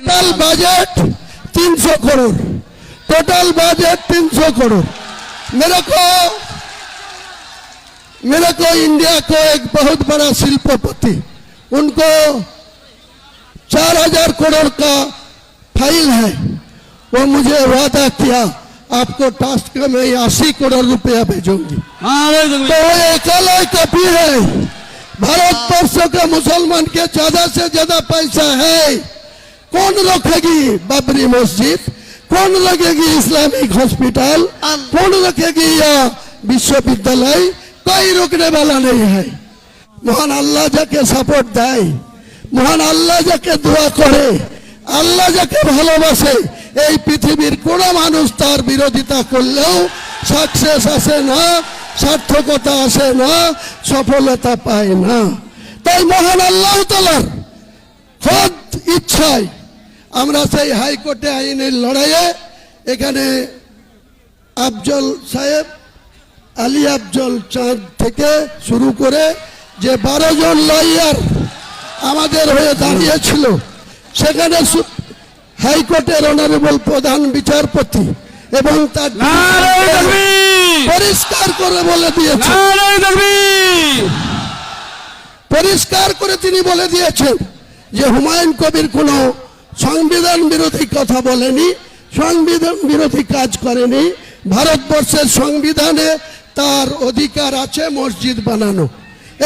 Total budget 300 crore. Total budget 300 crore. मेरे को मेरे को इंडिया को एक बहुत बड़ा शिल्पपति उनको चार हज़ार करोड़ का फ़ाइल है। वो मुझे वादा किया आपको टास्क का मैं अस्सी करोड़ रुपया भेजूँगी। तो वो अकेला कपी है। भारत वर्ष के मुसलमान के ज़्यादा से ज़्यादा पैसा है। कौन रखेगी बाबरी मस्जिद कौन रखेगी इस्लामिक हॉस्पिटल कौन रखेगी यह विश्वविद्यालय कोई रोकने वाला नहीं है মহান আল্লাহ যাকে সাপোর্ট দেয় মহান আল্লাহ যাকে দোয়া করে আল্লাহ যাকে ভালোবাসে এই পৃথিবীর কোন মানুষ তার বিরোধিতা করলেও সাকসেস আসে না সার্থকতা আসে না সফলতা পায় না তাই মহান আল্লাহ তালার খোদ ইচ্ছায় আমরা সেই হাইকোর্টে আইনের লড়াইয়ে এখানে আফজল সাহেব আলী আফজল চাঁদ থেকে শুরু করে যে বারো জন লয়ার আমাদের হয়ে দাঁড়িয়েছিল সেখানে হাইকোর্টের অনারেবল প্রধান বিচারপতি এবং তার পরিষ্কার করে বলে দিয়েছেন পরিষ্কার করে তিনি বলে দিয়েছেন যে হুমায়ুন কবির কোনো সংবিধান বিরোধী কথা বলেনি সংবিধান বিরোধী কাজ করেনি ভারতবর্ষের সংবিধানে তার অধিকার আছে মসজিদ বানানো।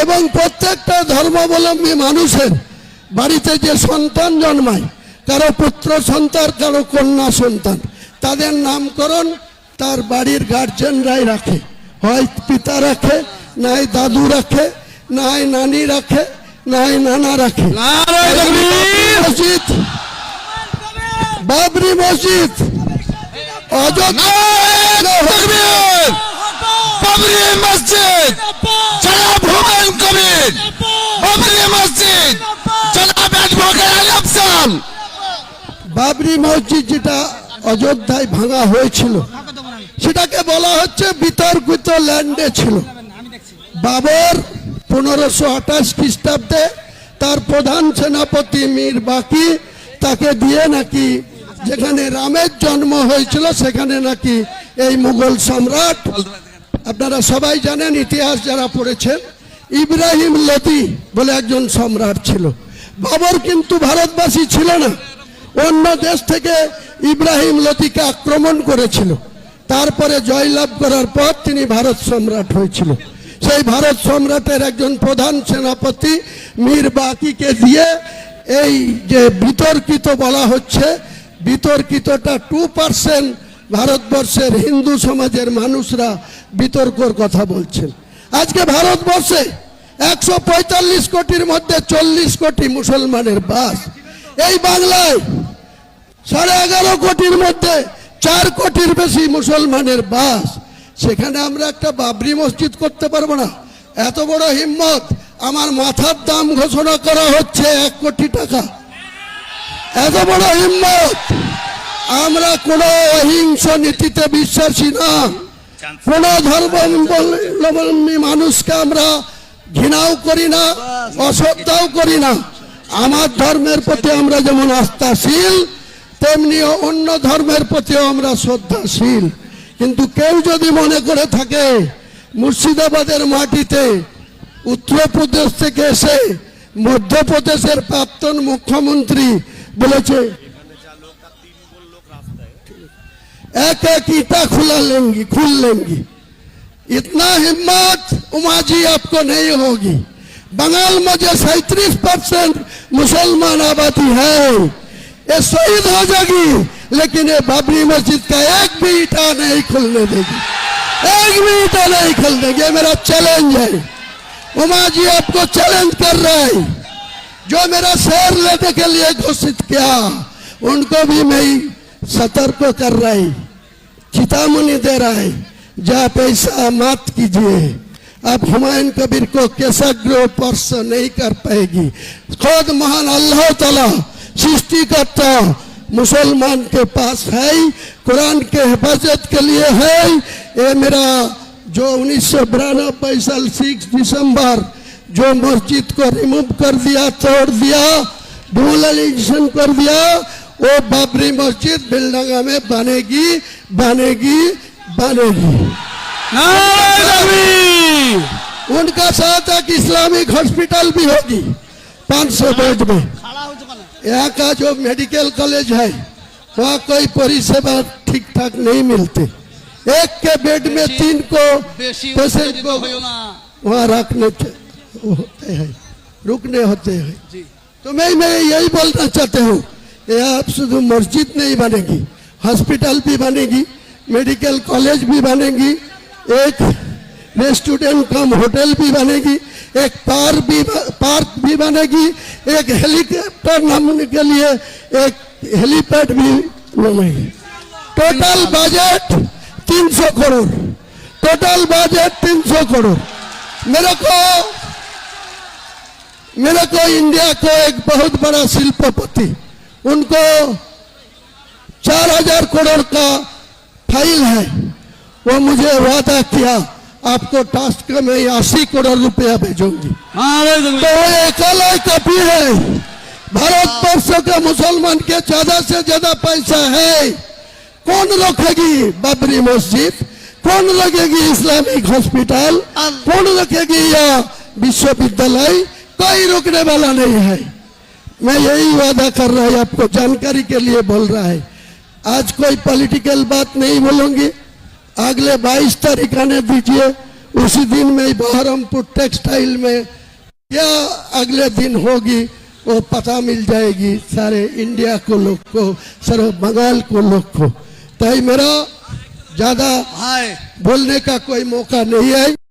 এবং প্রত্যেকটা ধর্মাবলম্বী মানুষের বাড়িতে যে সন্তান জন্মায় কারও পুত্র সন্তান কারও কন্যা সন্তান তাদের নামকরণ তার বাড়ির গার্জেনরাই রাখে। হয় পিতা রাখে নাই দাদু রাখে নাই নানি রাখে নাই নানা রাখে। মসজিদ বাবরি মসজিদ। বাবরি মসজিদ। বাবরি মসজিদ যেটা অযোধ্যায় ভাঙা হয়েছিল, সেটাকে বলা হচ্ছে বিতর্কিত ল্যান্ডে ছিল। বাবর পনেরোশো আঠাশ খ্রিস্টাব্দে তার প্রধান সেনাপতি মীর বাকি তাকে দিয়ে নাকি যেখানে রামের জন্ম হয়েছিল, সেখানে নাকি এই মুঘল সম্রাট। আপনারা সবাই জানেন, ইতিহাস যারা পড়েছেন, ইব্রাহিম লোদি বলে একজন সম্রাট ছিল। বাবর কিন্তু ভারতবাসী ছিল না। অন্য দেশ থেকে ইব্রাহিম লতিকে আক্রমণ করেছিল। তারপরে জয়লাভ করার পর তিনি ভারত সম্রাট হয়েছিল। সেই ভারত সম্রাটের একজন প্রধান সেনাপতি মীর বাকিকে দিয়ে এই যে বিতর্কিত বলা হচ্ছে বিতর্কিতটা টু পার্সেন্ট ভারতবর্ষের হিন্দু সমাজের মানুষরা বিতর্কর কথা বলছেন। আজকে ভারতবর্ষে একশো পঁয়তাল্লিশ কোটির মধ্যে চল্লিশ কোটি মুসলমানের বাস। এই বাংলায় সাড়ে এগারো কোটির মধ্যে চার কোটির বেশি মুসলমানের বাস। সেখানে আমরা একটা বাবরি মসজিদ করতে পারব না। এত বড় হিম্মত। আমার মাথার দাম ঘোষণা করা হচ্ছে এক কোটি টাকা। এত বড় হিম্মত। আমরা কোনো অহিংস নীতিতে বিশ্বাসী না। কোন ধর্মাবলম্বী মানুষকে আমরা ঘৃণাও করি না অশ্রদ্ধাও করি না। আমার ধর্মের প্রতি আমরা যেমন আস্থাশীল, তেমনি অন্য ধর্মের প্রতিও আমরা শ্রদ্ধাশীল। কিন্তু কেউ যদি মনে করে থাকে, মুর্শিদাবাদের মাটিতে উত্তরপ্রদেশ থেকে এসে মধ্যপ্রদেশের প্রাক্তন মুখ্যমন্ত্রী বলেছে एक एक ईटा खुला लेंगी खुल लेंगी इतना हिम्मत उमा जी आपको नहीं होगी बंगाल में जो सैतीस परसेंट मुसलमान आबादी है ये शहीद हो जाएगी लेकिन ये बाबरी मस्जिद का एक भी ईटा नहीं खुलने देगी एक भी ईटा नहीं खुल देगी ये मेरा चैलेंज है उमा जी आपको चैलेंज कर रहा है जो मेरा शेर लेने के लिए घोषित किया, उनको भी मैं सतर्क कर रहा चेतावनी दे रहा है जा पैसा मत कीजिए। अब हुमायूं कबीर को केसाग्र स्पर्श नहीं कर पाएगी। खुद महान अल्लाह ताला सृष्टिकर्ता मुसलमान के पास है, कुरान के हिफाजत के लिए है। ये मेरा जो उन्नीस सौ बिरानबे साल सिक्स दिसंबर जो मस्जिद को रिमूव कर दिया तोड़ दिया डिमोलाइजेशन कर दिया वो बाबरी मस्जिद बिलडंगा में बनेगी बनेगी बनेगी। उनका साथ एक इस्लामिक हॉस्पिटल भी होगी 500 बेड में। यहाँ का जो मेडिकल कॉलेज है वहाँ कोई परिसेवा ठीक ठाक नहीं मिलते। एक के बेड में तीन को पेशेंट को वहाँ रखने होते हैं रुकने होते हैं। तो मैं मैं यही बोलना चाहते हूँ यहाँ शुद्ध मस्जिद नहीं बनेगी हॉस्पिटल भी बनेगी मेडिकल कॉलेज भी बनेगी एक रेस्टोरेंट कम होटल भी बनेगी एक पार्क भी पार्क भी बनेगी एक हेलीकॉप्टर नामने के लिए एक हेलीपैड भी बनेगी total budget 300 crore total budget 300 crore. मेरे को मेरे को इंडिया को एक बहुत बड़ा शिल्पपति उनको चार हज़ार करोड़ का फ़ाइल है। वो मुझे वादा किया आपको टास्क में मैं अस्सी करोड़ रुपया भेजूँगी। नारे तो अकेला कॉपी है। भारत वर्ष के मुसलमान के ज़्यादा से ज़्यादा पैसा है। कौन रखेगी बाबरी मस्जिद? कौन रखेगी इस्लामिक हॉस्पिटल? कौन रखेगी या विश्वविद्यालय? कोई रोकने वाला नहीं है। मैं यही वादा कर रहा है आपको जानकारी के लिए बोल रहा है। आज कोई पॉलिटिकल बात नहीं बोलूँगी। अगले 22 तारीख आने दीजिए। उसी दिन में बहरमपुर टेक्सटाइल में क्या अगले दिन होगी वो पता मिल जाएगी सारे इंडिया को लोग को सारे बंगाल को लोग को। तो मेरा ज़्यादा बोलने का कोई मौका नहीं है।